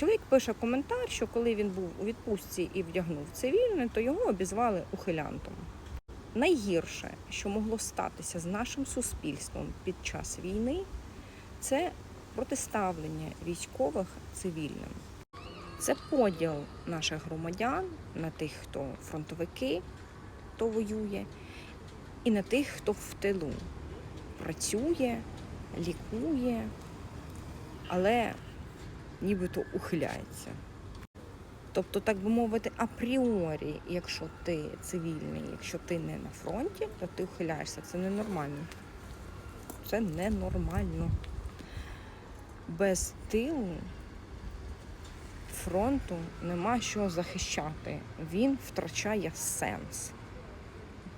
Чоловік пише коментар, що коли він був у відпустці і вдягнув цивільне, то його обізвали ухилянтом. Найгірше, що могло статися з нашим суспільством під час війни, це протиставлення військових цивільним. Це поділ наших громадян на тих, хто фронтовики, хто воює, і на тих, хто в тилу працює, лікує, але нібито ухиляється. Тобто, так би мовити, апріорі, якщо ти цивільний, якщо ти не на фронті, то ти ухиляєшся. Це ненормально. Це ненормально. Без тилу фронту нема що захищати. Він втрачає сенс.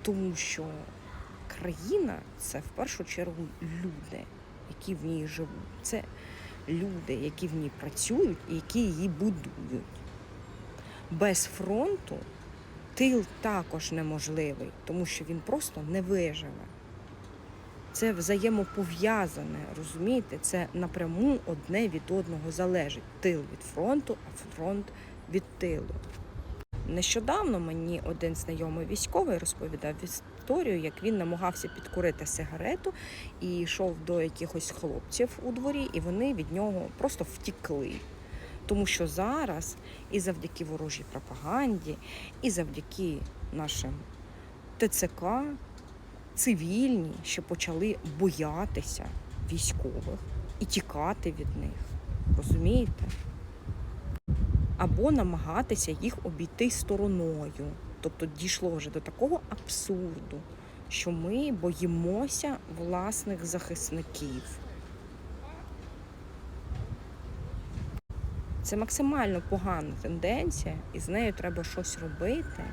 Тому що країна це в першу чергу люди, які в ній живуть. Це люди, які в ній працюють і які її будують. Без фронту тил також неможливий, тому що він просто не виживе. Це взаємопов'язане, розумієте? Це напряму одне від одного залежить. Тил від фронту, а фронт від тилу. Нещодавно мені один знайомий військовий розповідав історію, як він намагався підкурити сигарету і йшов до якихось хлопців у дворі, і вони від нього просто втікли. Тому що зараз і завдяки ворожій пропаганді, і завдяки нашим ТЦК цивільні, що почали боятися військових і тікати від них. Розумієте? Або намагатися їх обійти стороною. Тобто дійшло вже до такого абсурду, що ми боїмося власних захисників. Це максимально погана тенденція, і з нею треба щось робити.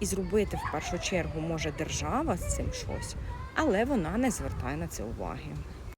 І зробити в першу чергу може держава з цим щось, але вона не звертає на це уваги.